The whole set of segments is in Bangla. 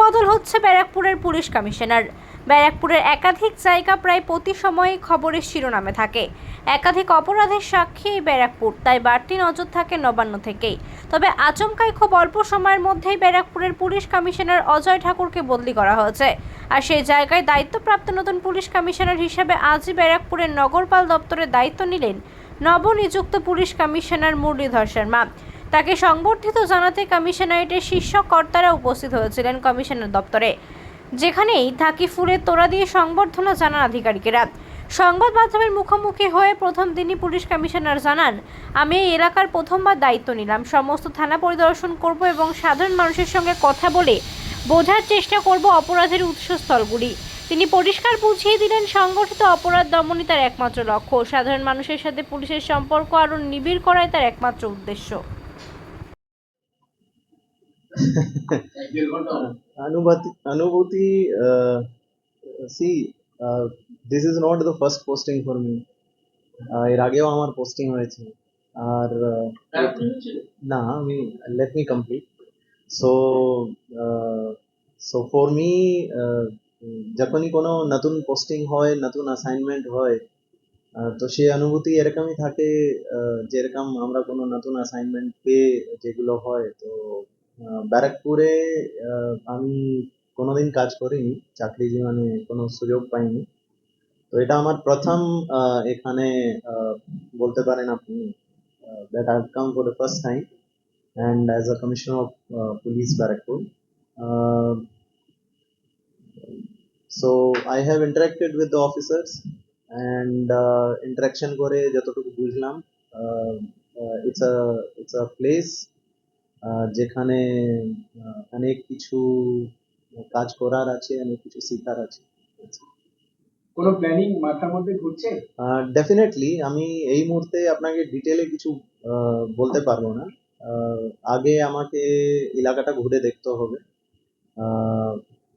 বদল হচ্ছে ব্যারাকপুরের পুলিশ কমিশনার। ব্যারাকপুরের একাধিক জায়গা প্রায় প্রতি সময়ে খবরের শিরোনামে থাকে। একাধিক অপরাধের সাক্ষী এই ব্যারাকপুর, তাই বাড়তি নজর থাকে নবান্ন থেকেই। তবে আচমকায় খুব অল্প সময়ের মধ্যেই ব্যারাকপুরের পুলিশ কমিশনার অজয় ঠাকুরকে বদলি করা হয়েছে। আর সেই জায়গায় দায়িত্বপ্রাপ্ত নতুন পুলিশ কমিশনার হিসেবে আজই ব্যারাকপুরের নগরপাল দপ্তরের দায়িত্ব নিলেন নবনিযুক্ত পুলিশ কমিশনার মুরলীধর শর্মা। তাকে সংবর্ধিত জানাতে কমিশনারেটের শীর্ষ কর্তারা উপস্থিত হয়েছিলেন কমিশনার দপ্তরে, যেখানেই থাকি ফুলের তোড়া দিয়ে সংবর্ধনা জানান আধিকারিকেরা। সংবাদ মাধ্যমের মুখোমুখি হয়ে প্রথম দিনই পুলিশ কমিশনার জানান, আমি এই এলাকার প্রথমবার দায়িত্ব নিলাম। সমস্ত থানা পরিদর্শন করব এবং সাধারণ মানুষের সঙ্গে কথা বলে বোঝার চেষ্টা করব অপরাধের উৎসস্থলগুলি। তিনি পরিষ্কার বুঝিয়ে দিলেন, সংগঠিত অপরাধ দমনই তার একমাত্র লক্ষ্য। সাধারণ মানুষের সাথে পুলিশের সম্পর্ক আরও নিবিড় করাই তার একমাত্র উদ্দেশ্য। Anubhati, Anubhuti, uh, see, uh, this is not the first posting for me. Uh, এর আগেও আমার পোস্টিং হয়েছে। আর uh, না আমি let me complete so so for me যখনই কোনো নতুন পোস্টিং হয় নতুন অ্যাসাইনমেন্ট হয় uh, তো সেই অনুভূতি এরকমই থাকে যেরকম আমরা কোনো নতুন অ্যাসাইনমেন্ট পেয়ে যেগুলো হয় তো ব্যারাকপুরে আমি কোনোদিন কাজ করিনি চাকরি জীবনে কোনো সুযোগ পাইনি। তো এটা আমার প্রথম এখানে বলতে পারেন আপনি that I come for the first time and as a commissioner of police Barrackpore. So I have interacted with the officers and interaction করে যতটুকু বুঝলাম it's a it's a place যেখানে অনেক কিছু কাজ করার আছে অনেক কিছু শেখার আছে। কোনো প্ল্যানিং মাথার মধ্যে ঘুরছে? ডেফিনেটলি আমি এই মুহূর্তে আপনাকে ডিটেলে কিছু বলতে পারব না। আগে আমাকে এলাকাটা ঘুরে দেখতে হবে।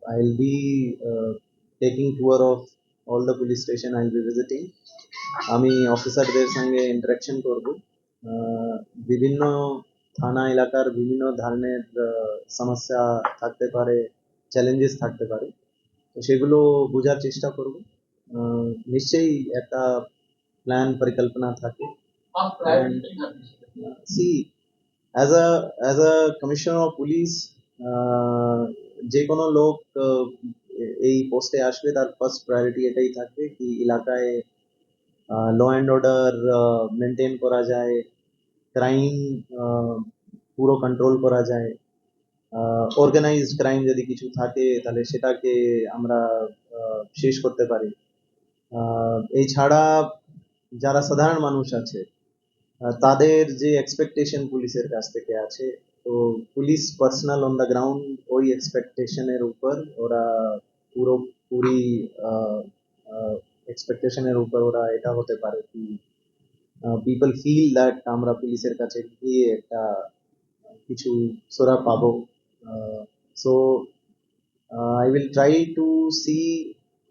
I will be taking tour of all the police station I will be visiting আমি অফিসারদের সঙ্গে ইন্টারাকশন করব। বিভিন্ন থানা এলাকার বিভিন্ন ধরনের সমস্যা থাকতে পারে চ্যালেঞ্জেস থাকতে পারে। তো সেগুলো বোঝার চেষ্টা করব। নিশ্চয়ই একটা প্ল্যান পরিকল্পনা থাকে। See as a as a commissioner of police যে কোনো লোক এই পোস্টে আসবে, তার ফার্স্ট প্রায়োরিটি এটাই থাকবে কি এলাকায় ল অ্যান্ড অর্ডার মেনটেন করা যায়। ক্রাইম পুরো কন্ট্রোল করা যায়। অর্গানাইজড ক্রাইম যদি কিছু থাকে, তাহলে সেটাকে আমরা শেষ করতে পারি। এছাড়া যারা সাধারণ মানুষ আছে তাদের যে এক্সপেকটেশন পুলিশের কাছ থেকে আছে, তো police personal on the ground ওই এক্সপেকটেশনের উপর ওরা পুরো পুরি এক্সপেকটেশনের উপর ওরা এটা হতে পারে কি পিপল ফিল দ্যাট আমরা পুলিশের কাছে গিয়ে একটা কিছু সোরা পাবো। So I will try to see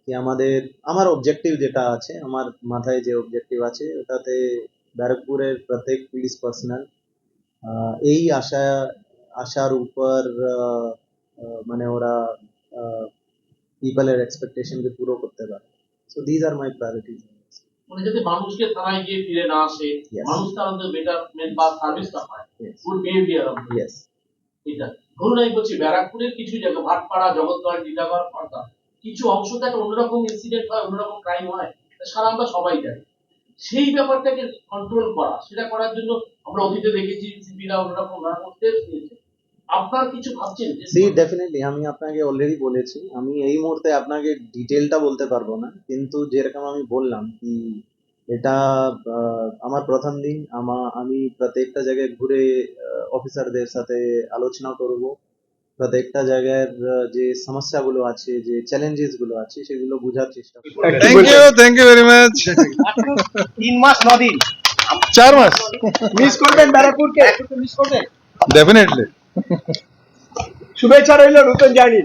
কি আমাদের, আমার অবজেক্টিভ যেটা আছে, আমার মাথায় যে অবজেক্টিভ আছে, ওটাতে ব্যারাকপুরের প্রত্যেক পুলিশ পার্সোনাল এই আশা, আশার উপর মানে ওরা পিপলের এক্সপেকটেশনকে পুরো করতে পারে। So these are my priorities মানে যাতে মানুষকে ফিরে না আসে মানুষ তার মধ্যে বেটারমেন্ট বা সার্ভিসটা পায়। গুড বিহেভিয়ার এটা। ধরুন আমি বলছি ব্যারাকপুরের কিছু জায়গা ভাটপাড়া জগৎগড় টিটাগড় খড়দা কিছু অংশতে একটা অন্যরকম ইনসিডেন্ট হয় অন্যরকম ক্রাইম হয় সারা আমরা সবাই জানি। সেই ব্যাপারটাকে কন্ট্রোল করা সেটা করার জন্য আমরা অতীতে দেখেছি সিপিরা অন্যরকম নানা স্টেপস নিয়েছে। আপনার কিছু ভাবছেন? সি ডেফিনেটলি আমি আপনাকে অলরেডি বলেছি। আমি এই মুহূর্তে আপনাকে ডিটেলটা বলতে পারব না কিন্তু যেরকম আমি বললাম কি এটা আমার প্রথম দিন আমা আমি প্রত্যেকটা জায়গায় ঘুরে অফিসারদের সাথে আলোচনা করব। প্রত্যেকটা জায়গার যে সমস্যাগুলো আছে যে চ্যালেঞ্জেসগুলো আছে সেগুলো বোঝার চেষ্টা করব। Thank you thank you very much তিন মাস ন দিন। চার মাস। মিস করবেন ব্যারাকপুরকে? মিস করবেন? ডেফিনেটলি शुभेच्छा राहिल्या नूतन जाणी